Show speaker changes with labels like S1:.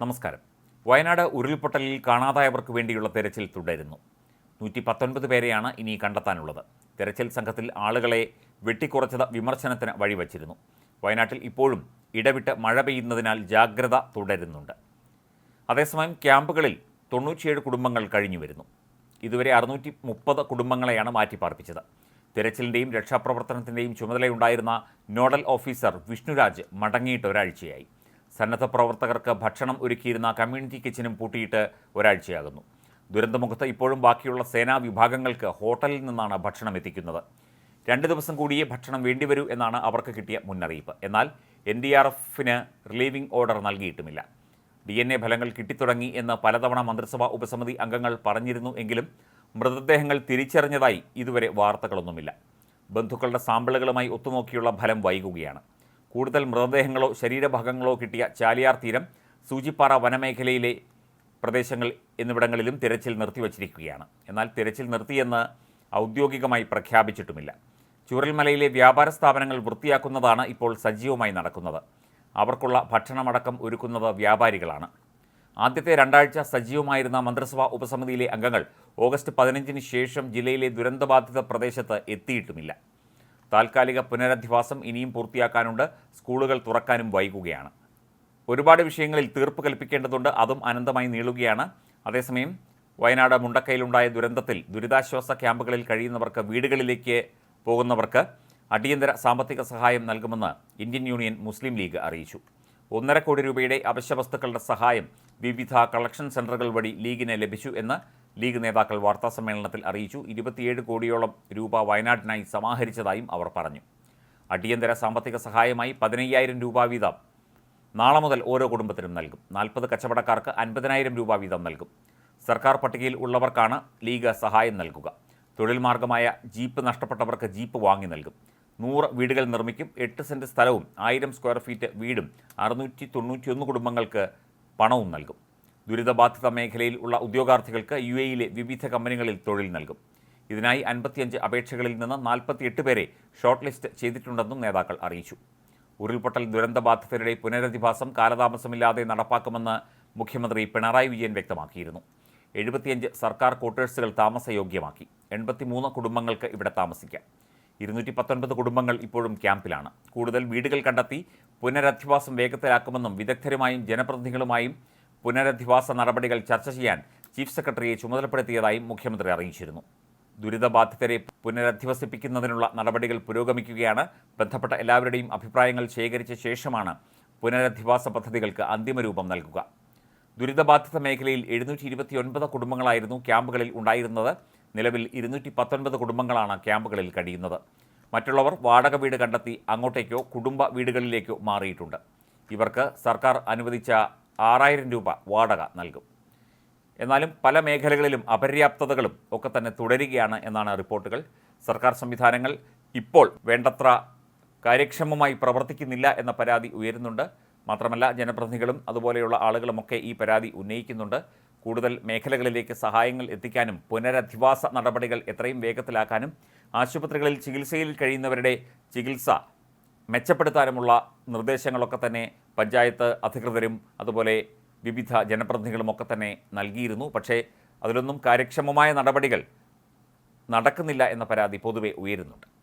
S1: നമസ്കാരം. വയനാട് ഉരുൾപൊട്ടലിൽ കാണാതായവർക്ക് വേണ്ടിയുള്ള തെരച്ചിൽ തുടരുന്നു. നൂറ്റി പത്തൊൻപത് പേരെയാണ് ഇനി കണ്ടെത്താനുള്ളത്. തെരച്ചിൽ സംഘത്തിൽ ആളുകളെ വെട്ടിക്കുറച്ചത് വിമർശനത്തിന് വഴിവച്ചിരുന്നു. വയനാട്ടിൽ ഇപ്പോഴും ഇടവിട്ട് മഴ പെയ്യുന്നതിനാൽ ജാഗ്രത തുടരുന്നുണ്ട്. അതേസമയം ക്യാമ്പുകളിൽ തൊണ്ണൂറ്റിയേഴ് കുടുംബങ്ങൾ കഴിഞ്ഞു വരുന്നു. ഇതുവരെ അറുന്നൂറ്റി മുപ്പത് കുടുംബങ്ങളെയാണ് മാറ്റിപ്പാർപ്പിച്ചത്. തിരച്ചിലിന്റെയും രക്ഷാപ്രവർത്തനത്തിന്റെയും ചുമതലയുണ്ടായിരുന്ന നോഡൽ ഓഫീസർ വിഷ്ണുരാജ് മടങ്ങിയിട്ട് ഒരാഴ്ചയായി. സന്നദ്ധ പ്രവർത്തകർക്ക് ഭക്ഷണം ഒരുക്കിയിരുന്ന കമ്മ്യൂണിറ്റി കിച്ചനും പൂട്ടിയിട്ട് ഒരാഴ്ചയാകുന്നു. ദുരന്തമുഖത്ത് ഇപ്പോഴും ബാക്കിയുള്ള സേനാ വിഭാഗങ്ങൾക്ക് ഹോട്ടലിൽ നിന്നാണ് ഭക്ഷണം എത്തിക്കുന്നത്. രണ്ട് ദിവസം കൂടിയേ ഭക്ഷണം വേണ്ടിവരൂ എന്നാണ് അവർക്ക് കിട്ടിയ മുന്നറിയിപ്പ്. എന്നാൽ എൻ ഡി ആർ എഫിന് റിലീവിംഗ് ഓർഡർ നൽകിയിട്ടുമില്ല. ഡി എൻ എ ഫലങ്ങൾ കിട്ടിത്തുടങ്ങി എന്ന് പലതവണ മന്ത്രിസഭാ ഉപസമിതി അംഗങ്ങൾ പറഞ്ഞിരുന്നു എങ്കിലും മൃതദേഹങ്ങൾ തിരിച്ചറിഞ്ഞതായി ഇതുവരെ വാർത്തകളൊന്നുമില്ല. ബന്ധുക്കളുടെ സാമ്പിളുകളുമായി ഒത്തുനോക്കിയുള്ള ഫലം വൈകുകയാണ്. കൂടുതൽ മൃതദേഹങ്ങളോ ശരീരഭാഗങ്ങളോ കിട്ടിയ ചാലിയാർ തീരം സൂചിപ്പാറ വനമേഖലയിലെ പ്രദേശങ്ങൾ എന്നിവിടങ്ങളിലും തിരച്ചിൽ നിർത്തിവച്ചിരിക്കുകയാണ്. എന്നാൽ തിരച്ചിൽ നിർത്തിയെന്ന് ഔദ്യോഗികമായി പ്രഖ്യാപിച്ചിട്ടുമില്ല. ചൂരൽമലയിലെ വ്യാപാര സ്ഥാപനങ്ങൾ വൃത്തിയാക്കുന്നതാണ് ഇപ്പോൾ സജീവമായി നടക്കുന്നത്. അവർക്കുള്ള ഭക്ഷണമടക്കം ഒരുക്കുന്നത് വ്യാപാരികളാണ്. ആദ്യത്തെ രണ്ടാഴ്ച സജീവമായിരുന്ന മന്ത്രിസഭാ ഉപസമിതിയിലെ അംഗങ്ങൾ ഓഗസ്റ്റ് പതിനഞ്ചിന് ശേഷം ജില്ലയിലെ ദുരന്തബാധിത പ്രദേശത്ത് എത്തിയിട്ടുമില്ല. താൽക്കാലിക പുനരധിവാസം ഇനിയും പൂർത്തിയാക്കാനുണ്ട്. സ്കൂളുകൾ തുറക്കാനും വൈകുകയാണ്. ഒരുപാട് വിഷയങ്ങളിൽ തീർപ്പ് കൽപ്പിക്കേണ്ടതുണ്ട്. അതും അനന്തമായി നീളുകയാണ്. അതേസമയം വയനാട് മുണ്ടക്കയിലുണ്ടായ ദുരന്തത്തിൽ ദുരിതാശ്വാസ ക്യാമ്പുകളിൽ കഴിയുന്നവർക്ക് വീടുകളിലേക്ക് പോകുന്നവർക്ക് അടിയന്തര സാമ്പത്തിക സഹായം നൽകുമെന്ന് ഇന്ത്യൻ യൂണിയൻ മുസ്ലിം ലീഗ് അറിയിച്ചു. ഒന്നര കോടി രൂപയുടെ അവശ്യവസ്തുക്കളുടെ സഹായം വിവിധ കളക്ഷൻ സെന്ററുകൾ വഴി ലീഗിന് ലഭിച്ചു എന്ന് ലീഗ് നേതാക്കൾ വാർത്താസമ്മേളനത്തിൽ അറിയിച്ചു. ഇരുപത്തിയേഴ് കോടിയോളം രൂപ വയനാട്ടിനായി സമാഹരിച്ചതായും അവർ പറഞ്ഞു. അടിയന്തര സാമ്പത്തിക സഹായമായി പതിനയ്യായിരം രൂപ വീതം നാളെ മുതൽ ഓരോ കുടുംബത്തിനും നൽകും. നാൽപ്പത് കച്ചവടക്കാർക്ക് അൻപതിനായിരം രൂപ വീതം നൽകും. സർക്കാർ പട്ടികയിൽ ഉള്ളവർക്കാണ് ലീഗ് സഹായം നൽകുക. തൊഴിൽ മാർഗമായ ജീപ്പ് നഷ്ടപ്പെട്ടവർക്ക് ജീപ്പ് വാങ്ങി നൽകും. നൂറ് വീടുകൾ നിർമ്മിക്കും. എട്ട് സെന്റ് സ്ഥലവും ആയിരം സ്ക്വയർ ഫീറ്റ് വീടും അറുന്നൂറ്റി തൊണ്ണൂറ്റിയൊന്ന് കുടുംബങ്ങൾക്ക് പണവും നൽകും. ദുരിതബാധിത മേഖലയിൽ ഉള്ള ഉദ്യോഗാർത്ഥികൾക്ക് യു എയിലെ വിവിധ കമ്പനികളിൽ തൊഴിൽ നൽകും. ഇതിനായി അൻപത്തിയഞ്ച് അപേക്ഷകളിൽ നിന്ന് നാൽപ്പത്തിയെട്ട് പേരെ ഷോർട്ട് ലിസ്റ്റ് ചെയ്തിട്ടുണ്ടെന്നും നേതാക്കൾ അറിയിച്ചു. ഉരുൾപൊട്ടൽ ദുരന്തബാധിതരുടെ പുനരധിവാസം കാലതാമസമില്ലാതെ നടപ്പാക്കുമെന്ന് മുഖ്യമന്ത്രി പിണറായി വിജയൻ വ്യക്തമാക്കിയിരുന്നു. എഴുപത്തിയഞ്ച് സർക്കാർ ക്വാർട്ടേഴ്സുകൾ താമസയോഗ്യമാക്കി. എൺപത്തിമൂന്ന് കുടുംബങ്ങൾക്ക് ഇവിടെ താമസിക്കാം. ഇരുന്നൂറ്റി പത്തൊൻപത് കുടുംബങ്ങൾ ഇപ്പോഴും ക്യാമ്പിലാണ്. കൂടുതൽ വീടുകൾ കണ്ടെത്തി പുനരധിവാസം വേഗത്തിലാക്കുമെന്നും വിദഗ്ധരുമായും ജനപ്രതിനിധികളുമായും പുനരധിവാസ നടപടികൾ ചർച്ച ചെയ്യാൻ ചീഫ് സെക്രട്ടറിയെ ചുമതലപ്പെടുത്തിയതായും മുഖ്യമന്ത്രി അറിയിച്ചിരുന്നു. ദുരിതബാധിതരെ പുനരധിവസിപ്പിക്കുന്നതിനുള്ള നടപടികൾ പുരോഗമിക്കുകയാണ്. ബന്ധപ്പെട്ട എല്ലാവരുടെയും അഭിപ്രായങ്ങൾ ശേഖരിച്ച ശേഷമാണ് പുനരധിവാസ പദ്ധതികൾക്ക് അന്തിമരൂപം നൽകുക. ദുരിതബാധിത മേഖലയിൽ എഴുന്നൂറ്റി ഇരുപത്തിയൊൻപത് കുടുംബങ്ങളായിരുന്നു ക്യാമ്പുകളിൽ ഉണ്ടായിരുന്നത്. നിലവിൽ ഇരുന്നൂറ്റി പത്തൊൻപത് കുടുംബങ്ങളാണ് ക്യാമ്പുകളിൽ കഴിയുന്നത്. മറ്റുള്ളവർ വാടക വീട് കണ്ടെത്തി അങ്ങോട്ടേക്കോ കുടുംബ വീടുകളിലേക്കോ മാറിയിട്ടുണ്ട്. ഇവർക്ക് സർക്കാർ അനുവദിച്ച ആറായിരം രൂപ വാടക നൽകും. എന്നാലും പല മേഖലകളിലും അപര്യാപ്തതകളും ഒക്കെ തന്നെ തുടരുകയാണ് എന്നാണ് റിപ്പോർട്ടുകൾ. സർക്കാർ സംവിധാനങ്ങൾ ഇപ്പോൾ വേണ്ടത്ര കാര്യക്ഷമമായി പ്രവർത്തിക്കുന്നില്ല എന്ന പരാതി ഉയരുന്നുണ്ട്. മാത്രമല്ല ജനപ്രതിനിധികളും അതുപോലെയുള്ള ആളുകളുമൊക്കെ ഈ പരാതി ഉന്നയിക്കുന്നുണ്ട്. കൂടുതൽ മേഖലകളിലേക്ക് സഹായങ്ങൾ എത്തിക്കാനും പുനരധിവാസ നടപടികൾ എത്രയും വേഗത്തിലാക്കാനും ആശുപത്രികളിൽ ചികിത്സയിൽ കഴിയുന്നവരുടെ ചികിത്സ മെച്ചപ്പെടുത്താനുമുള്ള നിർദ്ദേശങ്ങളൊക്കെ തന്നെ പഞ്ചായത്ത് അധികൃതരും അതുപോലെ വിവിധ ജനപ്രതിനിധികളുമൊക്കെ തന്നെ നൽകിയിരുന്നു. പക്ഷേ അതിലൊന്നും കാര്യക്ഷമമായ നടപടികൾ നടക്കുന്നില്ല എന്ന പരാതി പൊതുവെ ഉയരുന്നുണ്ട്.